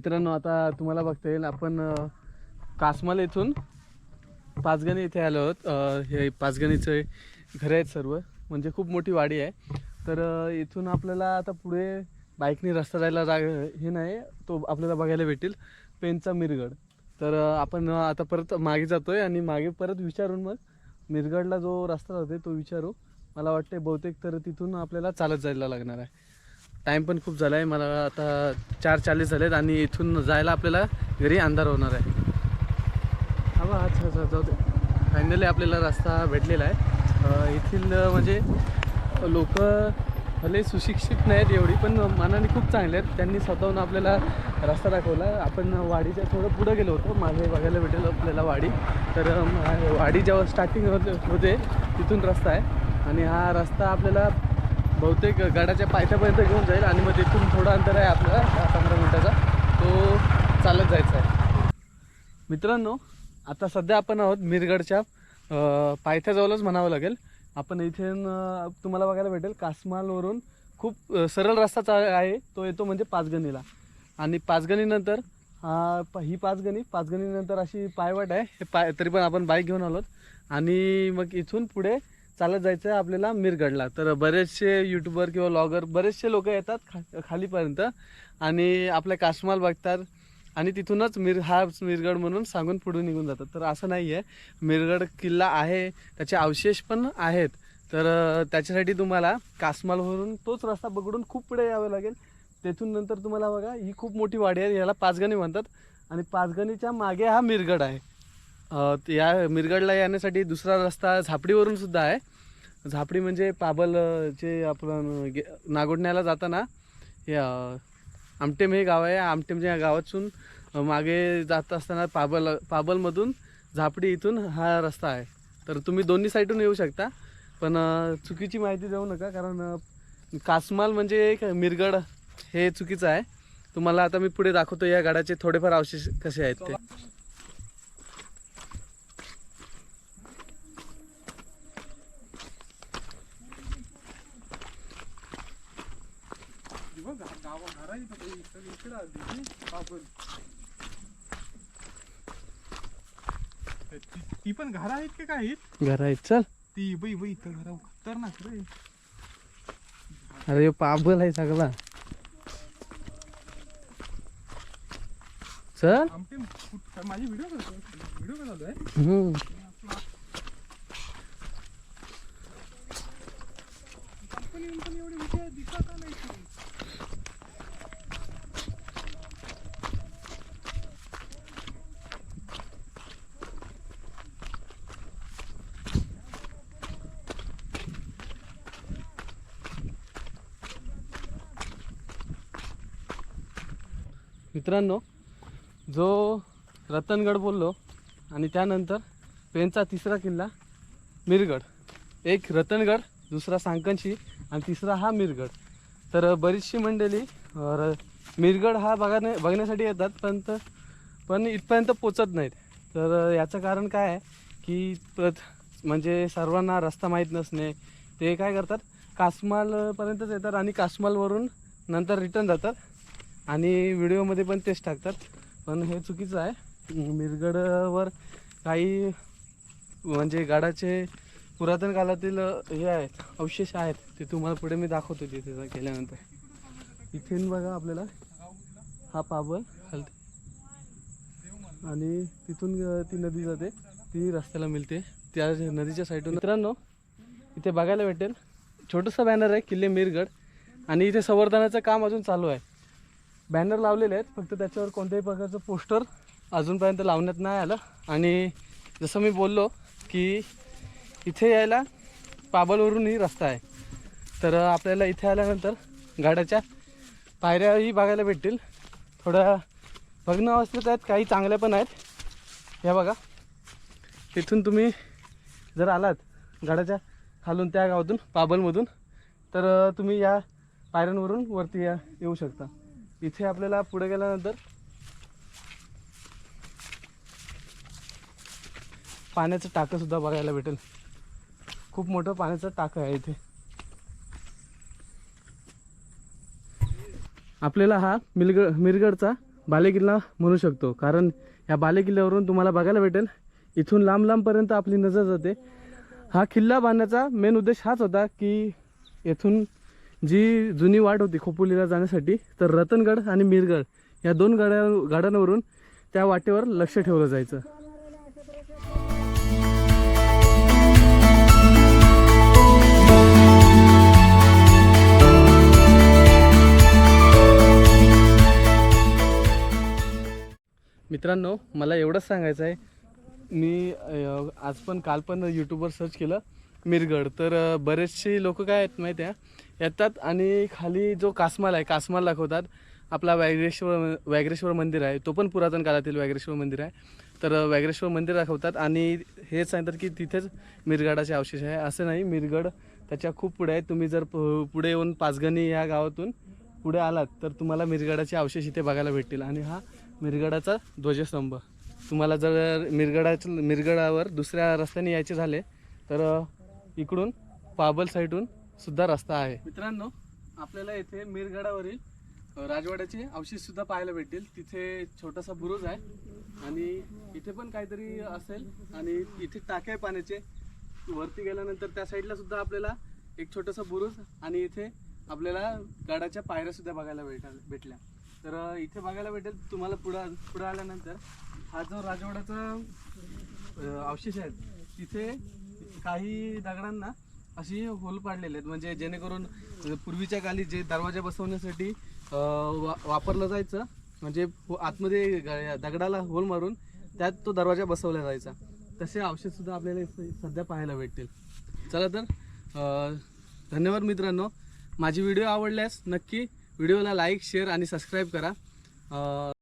मित्रांनो आता तुम्हाला बघता येईल आपण अ, कासमाल येथून पाचगणी इथे आलो आहोत. हे पाचगणीचे घर आहेत सर्व. म्हणजे खूप मोठी वाडी आहे. तर इथून आपल्याला आता पुढे बाईकने रस्ता जायला जाग हे नाही तो आपल्याला बघायला भेटेल. पेनचा मिरगड. तर आपण आता परत मागे जातो आहे आणि मागे परत विचारून मग मिरगडला जो रस्ता जातोय तो विचारू. मला वाटते बहुतेक तर तिथून आपल्याला चालत जायला लागणार आहे. टाईम पण खूप झाला आहे मला आता चार चाळीस झालेत आणि इथून जायला आपल्याला घरी अंधार होणार आहे. हा अच्छा अच्छा जाऊ दे. फायनली आपल्याला रस्ता भेटलेला आहे. येथील म्हणजे लोक भले सुशिक्षित नाहीत एवढी पण मानाने खूप चांगले आहेत. त्यांनी स्वतःहून आपल्याला रस्ता दाखवला. आपण वाडीच्या थोडं पुढं गेलो होतो. मागे बघायला भेटेल आपल्याला वाडी. तर वाडी जेव्हा स्टार्टिंग होते होते तिथून रस्ता आहे. आणि हा रस्ता आपल्याला बहुतेक गडाच्या पायथ्यापर्यंत घेऊन जाईल आणि मग तिथून थोडं अंतर आहे आपल्याला दहा पंधरा मिनटाचा. तो चालत जायचा आहे. मित्रांनो आता सध्या आपण आहोत मिरगडच्या पायथ्याजवळच म्हणावं लागेल. आपण इथे तुम्हाला बघायला भेटेल कासमालवरून खूप सरळ रस्ता चा आहे. तो येतो म्हणजे पाचगणीला. आणि पाचगणीनंतर हा प- ही पाचगणी पाचगणीनंतर अशी पायवाट आहे. हे पाय तरी पण आपण बाईक घेऊन आलोत. आणि मग इथून पुढे चालत जायचं आहे आपल्याला मिरगडला. तर बरेचसे यूट्यूबर किंवा लॉगर बरेचसे लोक येतात खा खालीपर्यंत आणि आपल्या कासमाल बघतात आणि तिथूनच मिर हा मिरगड म्हणून सांगून पुढे निघून जातात. तर असं नाही आहे मिरगड किल्ला आहे त्याचे अवशेष पण आहेत. तर त्याच्यासाठी तुम्हाला कासमालवरून तोच रस्ता पकडून खूप पुढे यावं लागेल. तेथून नंतर तुम्हाला बघा ही खूप मोठी वाडी आहे याला पाचगणी म्हणतात. आणि पाचगणीच्या मागे हा मिरगड आहे. या मिरगडला येण्यासाठी दुसरा रस्ता झापडीवरून सुद्धा आहे. झापडी म्हणजे पाबलचे आपण गे- नागोडण्याला जाताना हे आमटेम हे गाव आहे. आमटेमच्या गावातून मागे जात असताना पाबल पाबलमधून झापडी इथून हा रस्ता आहे. तर तुम्ही दोन्ही साईडून येऊ शकता. पण चुकीची माहिती देऊ नका कारण कासमाल म्हणजे एक मिरगड हे चुकीचं आहे. तुम्हाला आता मी पुढे दाखवतो या गडाचे थोडेफार अवशेष कसे आहेत ते. ती पण घरा आहेत का काही घर आहेत चल. ती बाई बाई तर घरा खतरनाक रे. अरे पाबल आहे सगळा. चल. काय माझी व्हिडिओ व्हिडिओ का चालू आहे हम्म. कंपनी कंपनी एवढी विषय दिसत का नाही ती? मित्रांनो जो रतनगड बोललो आणि त्यानंतर पेनचा तिसरा किल्ला मिरगड. एक रतनगड दुसरा सांकनशी आणि तिसरा हा मिरगड. तर बरीचशी मंडळी र मिरगड हा बघाने बघण्यासाठी येतात पण पण इथपर्यंत पोचत नाहीत. तर याचं कारण काय आहे की प्रथ म्हणजे सर्वांना रस्ता माहीत नसणे ते काय करतात कासमालपर्यंतच येतात आणि कासमालवरून नंतर रिटर्न जातात. आणि व्हिडिओमध्ये पण तेच टाकतात. पण हे चुकीचं आहे. मिरगडवर काही म्हणजे गाडाचे पुरातन काळातील हे आहेत अवशेष आहेत ते तुम्हाला पुढे मी दाखवतो तिथे गेल्यानंतर इथून बघा आपल्याला. हा पाबल हलते. आणि तिथून ती नदी जाते. ती रस्त्याला मिळते. त्या नदीच्या साईडून मित्रांनो इथे बघायला भेटेल. छोटंसं बॅनर आहे किल्ले मिरगड. आणि इथे संवर्धनाचं काम अजून चालू आहे. बॅनर लावलेले आहेत. फक्त त्याच्यावर कोणत्याही प्रकारचं पोस्टर अजूनपर्यंत लावण्यात नाही आलं. आणि जसं मी बोललो की इथे यायला पाबलवरूनही रस्ता आहे. तर आपल्याला इथे आल्यानंतर गाड्याच्या पायऱ्याही बघायला भेटतील. थोड्या भग्न अवस्थेत आहेत काही चांगल्या पण आहेत. या बघा. तिथून तुम्ही जर आलात गाड्याच्या खालून त्या गावातून पाबलमधून तर तुम्ही या पायऱ्यांवरून वरती या येऊ शकता. इथे आपल्याला पुढे गेल्यानंतर पाण्याचं टाकंसुद्धा बघायला भेटेल. खूप मोठं पाण्याचं टाकं आहे इथे. आपल्याला हा मिलगड मिरगडचा बालेकिल्ला म्हणू शकतो. कारण ह्या बालेकिल्ल्यावरून तुम्हाला बघायला भेटेल इथून लांब लांबपर्यंत आपली नजर जाते. हा किल्ला बांधण्याचा मेन उद्देश हाच होता की येथून जी जुनी वाट होती खोपोलीला जाण्यासाठी तर रतनगड आणि मीरगड या दोन गड्या गाड्यांवरून त्या वाटेवर लक्ष ठेवलं जायचं. मित्रांनो मला एवढंच सांगायचं आहे. मी आज पण काल पण यूट्यूबवर सर्च केलं मिरगड. तर बरेचसे लोक काय आहेत माहिती आहे येतात आणि खाली जो कासमाल आहे कासमाल दाखवतात. आपला व्याघ्रेश्वर व्याघ्रेश्वर मंदिर आहे. तो पण पुरातन काळातील व्याघ्रेश्वर मंदिर आहे. तर व्याघ्रेश्वर मंदिर दाखवतात आणि हेच सांगतात की तिथेच मिरगडाचे अवशेष आहे. असं नाही मिरगड त्याच्या खूप पुढे आहे तुम्ही जर प- पुढे येऊन पाचगणी या गावातून पुढे आलात तर तुम्हाला मिरगडाचे अवशेष इथे बघायला भेटतील. आणि हा मिरगडाचा ध्वजस्तंभ. तुम्हाला जर मिरगडाच्या मिरगडावर दुसऱ्या रस्त्याने यायचे झाले तर इकडून पाबल साईडून सुद्धा रस्ता आहे. मित्रांनो आपल्याला इथे मिरगडावरील राजवाड्याचे अवशेष सुद्धा पाहायला भेटतील. तिथे छोटासा बुरुज आहे आणि इथे पण काहीतरी असेल आणि इथे टाके पाण्याचे. वरती गेल्यानंतर त्या साईडला सुद्धा आपल्याला एक छोटासा बुरुज आणि इथे आपल्याला गडाच्या पायऱ्या सुद्धा बघायला भेटा भेटल्या. तर इथे बघायला भेटेल तुम्हाला पुढं पुढं आल्यानंतर. हा जो राजवाड्याचा अवशेष आहे तिथे काही दगडांना अशी होल पाडलेले आहेत. म्हणजे जेणेकरून पूर्वीच्या काली जे दरवाजा बसवण्यासाठी वा वापरलं जायचं म्हणजे हो- आतमध्ये ग- दगडाला होल मारून त्यात तो दरवाजा बसवला जायचा. तसे औषधसुद्धा सुद्धा आपल्याला सध्या पाहायला भेटतील. चला तर धन्यवाद मित्रांनो. माझी व्हिडिओ आवडल्यास नक्की व्हिडिओला लाईक शेअर आणि सबस्क्राईब करा.